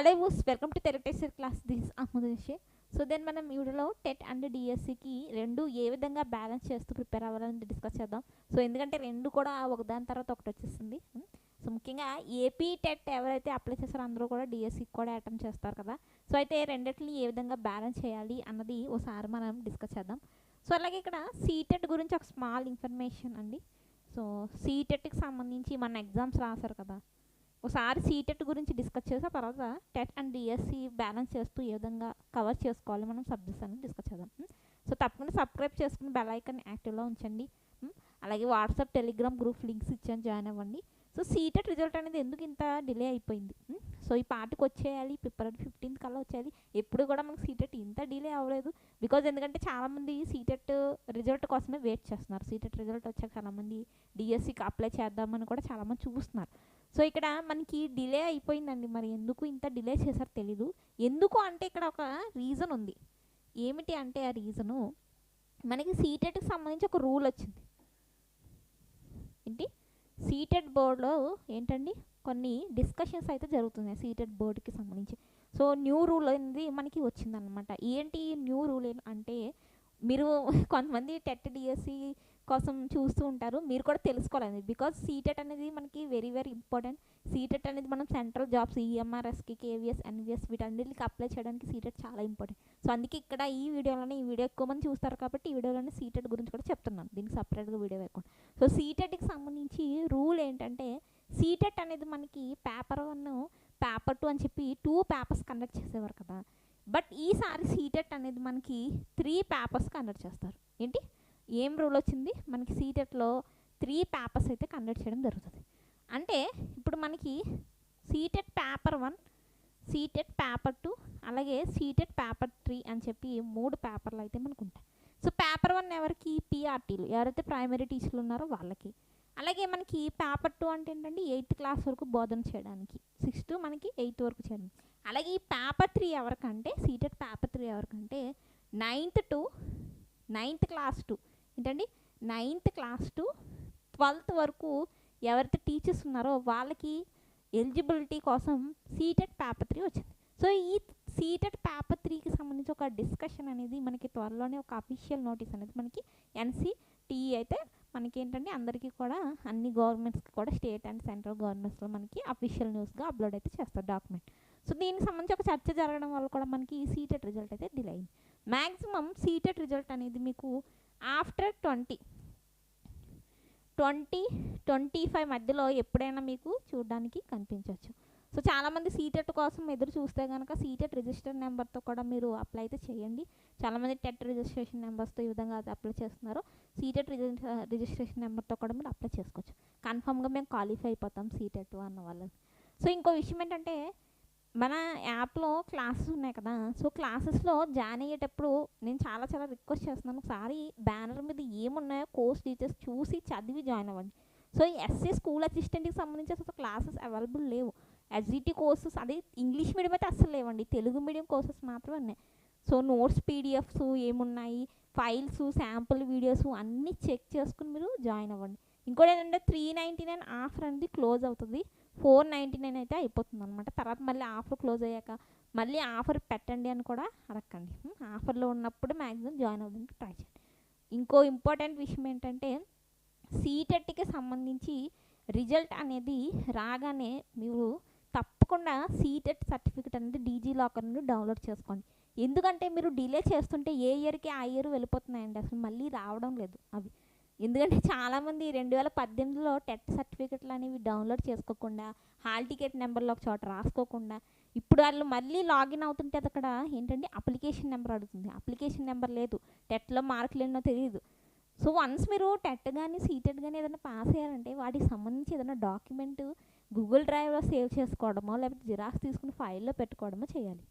Hello వూస్ welcome to తెరటేసర్ class. This Ahmed so then మనం ఈ వీడియోలో టెట్ అండ్ డిఎస్సికి రెండు ఏ విధంగా బ్యాలెన్స్ చేస్తూ ప్రిపేర్ అవ్వాలని డిస్కస్ చేద్దాం. సో ఎందుకంటే రెండు కూడా ఒకదాని తర్వాత ఒకటి వచ్చేస్తుంది. Hmm? సో ముఖ్యంగా ఏపీ టెట్ ఎవరైతే అప్లై చేస్తారో అందరూ కూడా డిఎస్సికి కూడా అటెంప్ట్ చేస్తారు కదా. సో అయితే రెండింటిని ఏ విధంగా బ్యాలెన్స్ చేయాలి అన్నది ఒకసారి మనం డిస్కస్ చేద్దాం. సో అలాగే ఇక్కడ సీటెట్ గురించి ఒక స్మాల్ ఇన్ఫర్మేషన్ అండి. సో సీటెట్కి సంబంధించి మన ఎగ్జామ్స్ రాశారు కదా. ఒకసారి సీటెట్ గురించి డిస్కస్ చేసి ఆ తర్వాత టెట్ అండ్ డిఎస్సి బ్యాలెన్స్ చేస్తూ ఏ విధంగా కవర్ చేసుకోవాలి మనం సబ్జెక్ట్స్ అని డిస్కస్ చేద్దాం. సో తప్పకుండా సబ్స్క్రైబ్ చేసుకుని బెల్ ఐకాన్ యాక్టివ్లో ఉంచండి. అలాగే వాట్సాప్ టెలిగ్రామ్ గ్రూప్ లింక్స్ ఇచ్చాను జాయిన్ అవ్వండి. సో సీటెట్ రిజల్ట్ అనేది ఎందుకు ఇంత డిలే అయిపోయింది? సో ఈ పార్టీకి వచ్చేయాలి ఫిబ్రవరి ఫిఫ్టీన్త్ కల్లా వచ్చేయాలి. ఎప్పుడు కూడా మనకు సీటెట్ ఇంత డిలే అవ్వలేదు. బికాజ్ ఎందుకంటే చాలామంది సీటెట్ రిజల్ట్ కోసమే వెయిట్ చేస్తున్నారు. సీటెట్ రిజల్ట్ వచ్చాక చాలామంది డిఎస్సికి అప్లై చేద్దామని కూడా చాలామంది చూస్తున్నారు. సో ఇక్కడ మనకి డిలే అయిపోయిందండి. మరి ఎందుకు ఇంత డిలే చేశారు తెలీదు. ఎందుకు అంటే ఇక్కడ ఒక రీజన్ ఉంది. ఏమిటి అంటే ఆ రీజను మనకి సీటెట్కి సంబంధించి ఒక రూల్ వచ్చింది. ఏంటి? సీటెడ్ బోర్డులో ఏంటండి? కొన్ని డిస్కషన్స్ అయితే జరుగుతున్నాయి సీటెడ్ బోర్డుకి సంబంధించి. సో న్యూ రూల్ అనేది మనకి వచ్చిందనమాట ఏంటి న్యూ రూల్ అంటే మీరు కొంతమంది టెట్ డిఎస్సి కోసం చూస్తూ ఉంటారు. మీరు కూడా తెలుసుకోవాలి బికాజ్ సీటెట్ అనేది మనకి వెరీ వెరీ ఇంపార్టెంట్ సీటెట్ అనేది మనం సెంట్రల్ జాబ్స్ ఈఎంఆర్ఎస్కి కేవీఎస్ ఎన్విఎస్ వీటన్నిటికి అప్లై చేయడానికి సీటెట్ చాలా ఇంపార్టెంట్ సో అందుకే ఇక్కడ ఈ వీడియోలోనే ఈ వీడియో ఎక్కువ మంది చూస్తారు కాబట్టి ఈ వీడియోలోనే సీటెట్ గురించి కూడా చెప్తున్నాను. దీనికి సపరేట్గా వీడియో వేయకుండా. సో సీటెట్కి సంబంధించి రూల్ ఏంటంటే సీటెట్ అనేది మనకి పేపర్ వన్ పేపర్ టూ అని చెప్పి టూ పేపర్స్ కండక్ట్ చేసేవారు కదా. బట్ ఈసారి సీటెట్ అనేది మనకి త్రీ పేపర్స్ కండక్ట్ చేస్తారు. ఏంటి? ఏం రూల్ వచ్చింది? మనకి సీటెట్లో త్రీ పేపర్స్ అయితే కండక్ట్ చేయడం జరుగుతుంది. అంటే ఇప్పుడు మనకి CTET paper one CTET paper two అలాగే సీటెట్ పేపర్ త్రీ అని చెప్పి మూడు పేపర్లు అయితే మనకు ఉంటాయి సో పేపర్ వన్ ఎవరికి పీఆర్టీలు ఎవరైతే ప్రైమరీ టీచర్లు ఉన్నారో వాళ్ళకి. అలాగే మనకి పేపర్ టూ అంటే ఏంటంటే ఎయిత్ క్లాస్ వరకు బోధన చేయడానికి. సిక్స్త్ మనకి ఎయిత్ వరకు చేయడం. అలాగే ఈ పేపర్ త్రీ ఎవరికంటే? సీటెడ్ పేపర్ త్రీ ఎవరికంటే? Ninth to ninth class to ఏంటండి నైన్త్ క్లాస్ టు ట్వెల్త్ వరకు ఎవరైతే టీచర్స్ ఉన్నారో వాళ్ళకి ఎలిజిబిలిటీ కోసం సీటెడ్ పేపర్ త్రీ వచ్చింది. సో ఈ సీటెడ్ పేపర్ త్రీకి సంబంధించి ఒక డిస్కషన్ అనేది మనకి త్వరలోనే ఒక అఫీషియల్ నోటీస్ అనేది మనకి ఎన్సిటిఈ అయితే మనకి ఏంటంటే అందరికీ కూడా అన్ని గవర్నమెంట్స్కి కూడా స్టేట్ అండ్ సెంట్రల్ గవర్నమెంట్స్లో మనకి అఫీషియల్ న్యూస్గా అప్లోడ్ అయితే చేస్తారు డాక్యుమెంట్ సో దీనికి సంబంధించి ఒక చర్చ జరగడం వల్ల కూడా మనకి ఈ సీటెడ్ రిజల్ట్ అయితే డిలే అయింది. మ్యాక్సిమం సీటెడ్ రిజల్ట్ అనేది మీకు after twenty. Twenty twenty five మధ్యలో ఎప్పుడైనా మీకు చూడడానికి కనిపించవచ్చు సో చాలామంది సీటెట్ కోసం ఎదురు చూస్తే కనుక సీటెట్ రిజిస్టర్ నెంబర్తో కూడా మీరు అప్లై అయితే చేయండి. చాలామంది టెట్ రిజిస్ట్రేషన్ నెంబర్స్తో ఈ విధంగా అయితే అప్లై చేస్తున్నారు. సీటెట్ రిజిస్ట్రేషన్ నెంబర్తో కూడా మీరు అప్లై చేసుకోవచ్చు. కన్ఫామ్గా మేము క్వాలిఫై అయిపోతాం సీటెట్ అన్న వాళ్ళని. సో ఇంకో విషయం ఏంటంటే మన యాప్లో క్లాసెస్ ఉన్నాయి కదా. సో క్లాసెస్లో జాయిన్ అయ్యేటప్పుడు నేను చాలా చాలా రిక్వెస్ట్ చేస్తున్నాను. ఒకసారి బ్యానర్ మీద ఏమున్నాయో కోర్స్ డీటెయిల్స్ చూసి చదివి జాయిన్ అవ్వండి. సో ఈ ఎస్సీ స్కూల్ అసిస్టెంట్కి సంబంధించి అసలు క్లాసెస్ అవైలబుల్ లేవు. ఎస్జిటి కోర్సెస్ అదే ఇంగ్లీష్ మీడియం అయితే అస్సలు లేవండి. తెలుగు మీడియం కోర్సెస్ మాత్రమే ఉన్నాయి. సో నోట్స్ పీడిఎఫ్స్ ఏమున్నాయి? ఫైల్స్ శాంపుల్ వీడియోస్ అన్నీ చెక్ చేసుకుని మీరు జాయిన్ అవ్వండి. ఇంకోటి ఏంటంటే త్రీ నైంటీ నైన్ ఆఫర్ అనేది క్లోజ్ అవుతుంది. ఫోర్ నైంటీ నైన్ అయితే అయిపోతుంది అనమాట తర్వాత మళ్ళీ ఆఫర్ క్లోజ్ అయ్యాక మళ్ళీ ఆఫర్ పెట్టండి అని కూడా అడగండి ఆఫర్లో ఉన్నప్పుడు మ్యాక్సిమం జాయిన్ అవ్వడానికి ట్రై చేయండి. ఇంకో ఇంపార్టెంట్ విషయం ఏంటంటే సీటెట్కి సంబంధించి రిజల్ట్ అనేది రాగానే మీరు తప్పకుండా సీటెట్ సర్టిఫికెట్ అనేది డీజీ లాకర్ నుండి డౌన్లోడ్ చేసుకోండి. ఎందుకంటే మీరు డిలే చేస్తుంటే ఏ ఇయర్కి ఆ ఇయర్ వెళ్ళిపోతున్నాయండి. అసలు మళ్ళీ రావడం లేదు అవి. ఎందుకంటే చాలామంది రెండు వేల పద్దెనిమిదిలో టెట్ సర్టిఫికెట్లు అనేవి డౌన్లోడ్ చేసుకోకుండా హాల్ టికెట్ నెంబర్లో ఒక చోట రాసుకోకుండా ఇప్పుడు వాళ్ళు మళ్ళీ లాగిన్ అవుతుంటే అక్కడ ఏంటంటే అప్లికేషన్ నెంబర్ అడుగుతుంది. అప్లికేషన్ నెంబర్ లేదు. టెట్లో మార్కులు ఎన్నో తెలియదు సో వన్స్ మీరు టెట్ కానీ సీటెట్ కానీ ఏదైనా పాస్ అయ్యారంటే వాటికి సంబంధించి ఏదైనా డాక్యుమెంట్ గూగుల్ డ్రైవ్లో సేవ్ చేసుకోవడమో లేకపోతే జిరాక్స్ తీసుకుని ఫైల్లో పెట్టుకోవడమో చేయాలి.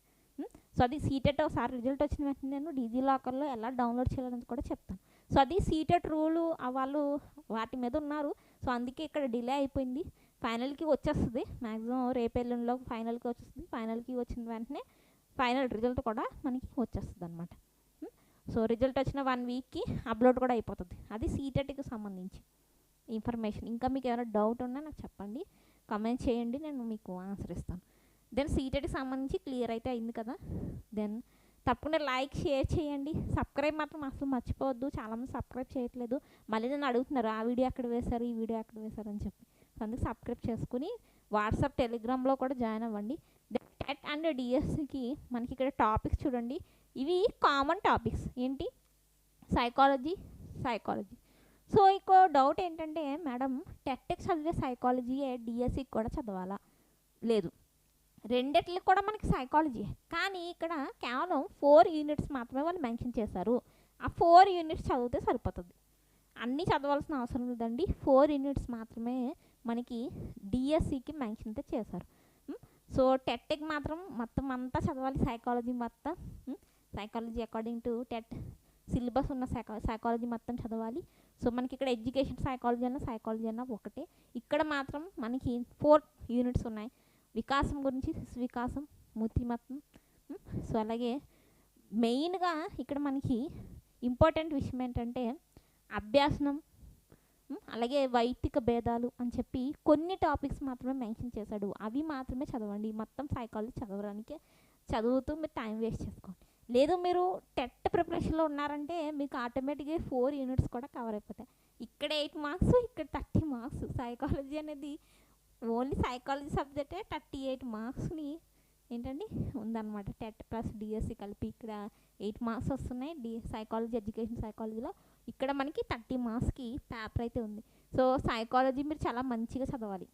సో అది సీటెట్ ఒకసారి రిజల్ట్ వచ్చిన వెంటనే నేను డీజీ లాకర్లో ఎలా డౌన్లోడ్ చేయాలని కూడా చెప్తాను. సో అది సీటెట్ రూలు వాళ్ళు వాటి మీద ఉన్నారు. సో అందుకే ఇక్కడ డిలే అయిపోయింది. ఫైనల్కి వచ్చేస్తుంది. మ్యాక్సిమం రేపెల్లుండిలో ఫైనల్కి వచ్చేస్తుంది. ఫైనల్కి వచ్చిన వెంటనే ఫైనల్ రిజల్ట్ కూడా మనకి వచ్చేస్తుంది అనమాట సో రిజల్ట్ వచ్చిన వన్ వీక్కి అప్లోడ్ కూడా అయిపోతుంది. అది సీటెట్కి సంబంధించి ఇన్ఫర్మేషన్ ఇంకా మీకు ఏమైనా డౌట్ ఉన్నా నాకు చెప్పండి. కమెంట్ చేయండి నేను మీకు ఆన్సర్ ఇస్తాను. దెన్ సీటెడ్కి సంబంధించి క్లియర్ అయితే అయింది కదా. దెన్ తప్పకుండా లైక్ షేర్ చేయండి. సబ్స్క్రైబ్ మాత్రం అసలు మర్చిపోవద్దు. చాలామంది సబ్స్క్రైబ్ చేయట్లేదు. మళ్ళీ నన్ను అడుగుతున్నారు ఆ వీడియో ఎక్కడ వేశారు? ఈ వీడియో ఎక్కడ వేశారు? అని చెప్పి. సో అందుకు సబ్స్క్రైబ్ చేసుకుని వాట్సాప్ టెలిగ్రామ్లో కూడా జాయిన్ అవ్వండి. టెట్ అండ్ డిఎస్సికి మనకి ఇక్కడ టాపిక్స్ చూడండి. ఇవి కామన్ టాపిక్స్ ఏంటి? సైకాలజీ సైకాలజీ సో ఇంకో డౌట్ ఏంటంటే మేడం టెట్కి చదివే సైకాలజీయే డిఎస్సికి కూడా చదవాలా? లేదు. రెండిట్లకి కూడా మనకి సైకాలజీ కానీ ఇక్కడ కేవలం ఫోర్ యూనిట్స్ మాత్రమే వాళ్ళు మెన్షన్ చేశారు. ఆ ఫోర్ యూనిట్స్ చదివితే సరిపోతుంది. అన్నీ చదవాల్సిన అవసరం లేదండి. ఫోర్ యూనిట్స్ మాత్రమే మనకి డిఎస్సికి మెన్షన్ అయితే చేశారు. సో టెట్కి మాత్రం మొత్తం అంతా చదవాలి సైకాలజీ మొత్తం. Psychology according to TET syllabus ఉన్న సైకా సైకాలజీ మొత్తం చదవాలి. సో మనకి ఇక్కడ ఎడ్యుకేషన్ సైకాలజీ అన్న సైకాలజీ అన్న ఒకటే. ఇక్కడ మాత్రం మనకి ఫోర్ యూనిట్స్ ఉన్నాయి. వికాసం గురించి శిశు వికాసం మూర్తిమత్వం సో అలాగే మెయిన్గా ఇక్కడ మనకి ఇంపార్టెంట్ విషయం ఏంటంటే అభ్యాసనం అలాగే వైదిక భేదాలు అని చెప్పి కొన్ని టాపిక్స్ మాత్రమే మెన్షన్ చేశాడు. అవి మాత్రమే చదవండి. మొత్తం సైకాలజీ చదవడానికి చదువుతూ మీరు టైం వేస్ట్ చేసుకోండి. లేదు మీరు టెట్ ప్రిపరేషన్లో ఉన్నారంటే మీకు ఆటోమేటిక్గా ఫోర్ యూనిట్స్ కూడా కవర్ అయిపోతాయి. ఇక్కడ ఎయిట్ మార్క్స్ ఇక్కడ థర్టీ మార్క్స్. సైకాలజీ అనేది ఓన్లీ సైకాలజీ సబ్జెక్టే థర్టీ ఎయిట్ మార్క్స్ని ఏంటండి? ఉందన్నమాట. టెట్ ప్లస్ డిఎస్సి కలిపి ఇక్కడ ఎయిట్ మార్క్స్ వస్తున్నాయి. డి సైకాలజీ ఎడ్యుకేషన్ సైకాలజీలో ఇక్కడ మనకి థర్టీ మార్క్స్కి పేపర్ అయితే ఉంది. సో సైకాలజీ మీరు చాలా మంచిగా చదవాలి.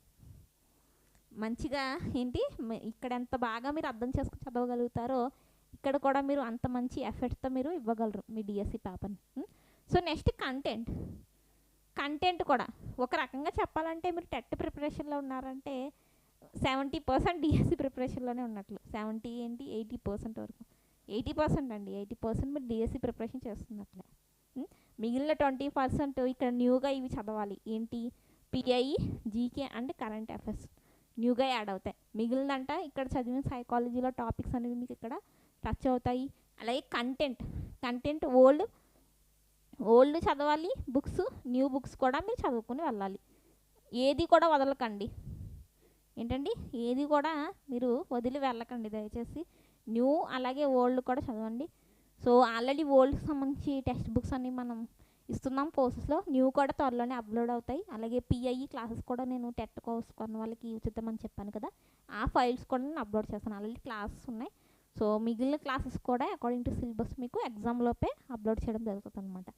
మంచిగా ఏంటి? ఇక్కడ ఎంత బాగా మీరు అర్థం చేసుకుని చదవగలుగుతారో ఇక్కడ కూడా మీరు అంత మంచి ఎఫెక్ట్తో మీరు ఇవ్వగలరు మీ డిఎస్సి పేపర్ని సో నెక్స్ట్ కంటెంట్ కంటెంట్ కూడా. ఒక రకంగా చెప్పాలంటే మీరు టెట్ ప్రిపరేషన్లో ఉన్నారంటే సెవెంటీ పర్సెంట్ డిఎస్సి ప్రిపరేషన్లోనే ఉన్నట్లు. సెవెంటీ ఏంటి? ఎయిటీ పర్సెంట్ వరకు. ఎయిటీ పర్సెంట్ అండి. ఎయిటీ పర్సెంట్ మీరు డిఎస్సి ప్రిపరేషన్ చేస్తున్నట్లే. మిగిలిన ట్వంటీ పర్సెంట్ ఇక్కడ న్యూగా ఇవి చదవాలి. ఏంటి? PI GK and current affairs. న్యూగా యాడ్ అవుతాయి. మిగిలినంట ఇక్కడ చదివిన సైకాలజీలో టాపిక్స్ అనేవి మీకు ఇక్కడ టచ్ అవుతాయి. అలాగే కంటెంట్. కంటెంట్ ఓల్డ్ ఓల్డ్ చదవాలి బుక్స్ న్యూ బుక్స్ కూడా మీరు చదువుకుని వెళ్ళాలి. ఏది కూడా వదలకండి. ఏంటండి? ఏది కూడా మీరు వదిలి వెళ్ళకండి దయచేసి. న్యూ అలాగే ఓల్డ్ కూడా చదవండి. సో ఆల్రెడీ ఓల్డ్కి సంబంధించి టెక్స్ట్ బుక్స్ అన్ని మనం ఇస్తున్నాం కోర్సెస్లో. న్యూ కూడా త్వరలోనే అప్లోడ్ అవుతాయి. అలాగే పిఐఈ క్లాసెస్ కూడా నేను టెట్ కోర్స్ కొన్న వాళ్ళకి ఉచితం అని చెప్పాను కదా. ఆ ఫైల్స్ కూడా నేను అప్లోడ్ చేస్తాను. ఆల్రెడీ క్లాసెస్ ఉన్నాయి. సో మిగిలిన క్లాసెస్ కూడా అకార్డింగ్ టు సిలబస్ మీకు ఎగ్జామ్ లోపే అప్లోడ్ చేయడం జరుగుతుంది అనమాట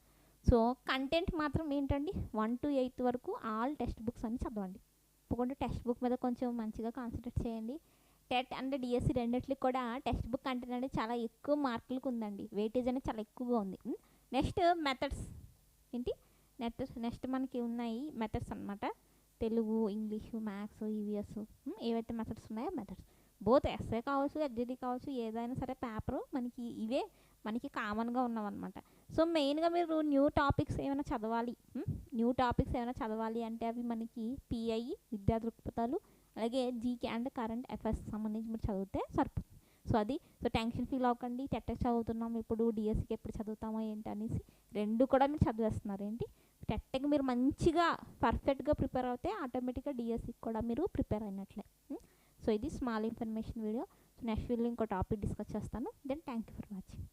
సో కంటెంట్ మాత్రం ఏంటండి? వన్ టు ఎయిత్ వరకు ఆల్ టెక్స్ట్ బుక్స్ అన్ని చదవండి. తప్పకుండా టెక్స్ట్ బుక్ మీద కొంచెం మంచిగా కాన్సన్ట్రేట్ చేయండి. టెట్ అండ్ డిఎస్సి రెండిట్లకి కూడా టెక్స్ట్ బుక్ కంటెంట్ అనేది చాలా ఎక్కువ మార్కులకు ఉందండి. వెయిటేజ్ అనేది చాలా ఎక్కువగా ఉంది. నెక్స్ట్ మెథడ్స్ ఏంటి? నెట్ నెక్స్ట్ మనకి ఉన్నాయి మెథడ్స్ అన్నమాట. తెలుగు ఇంగ్లీషు మ్యాథ్స్ ఈవీఎస్ ఏవైతే మెథడ్స్ ఉన్నాయో మెథడ్స్ బోత్ ఎస్ఏ కావచ్చు ఎడ్జిడి కావచ్చు ఏదైనా సరే పేపరు మనకి ఇవే మనకి కామన్గా ఉన్నామన్నమాట సో మెయిన్గా మీరు న్యూ టాపిక్స్ ఏమైనా చదవాలి న్యూ టాపిక్స్ ఏమైనా చదవాలి అంటే అవి మనకి పిఐ విద్యా దృక్పథాలు అలాగే జీకే అండ్ కరెంట్ అఫైర్స్ సంబంధించి మీరు చదివితే సరిపోతుంది. సో అది సో టెన్షన్ ఫీల్ అవ్వకండి టెట్టెక్ చదువుతున్నాం ఇప్పుడు డిఎస్సికి ఎప్పుడు చదువుతామో ఏంటి అనేసి రెండు కూడా మీరు చదివేస్తున్నారు ఏంటి? టెట్టెక్ మీరు మంచిగా పర్ఫెక్ట్గా ప్రిపేర్ అవుతే ఆటోమేటిక్గా డిఎస్సికి కూడా మీరు ప్రిపేర్ అయినట్లే సో ఇది small information video so next video ఇంకో టాపిక్ డిస్కస్ చేస్తాను. Then thank you for watching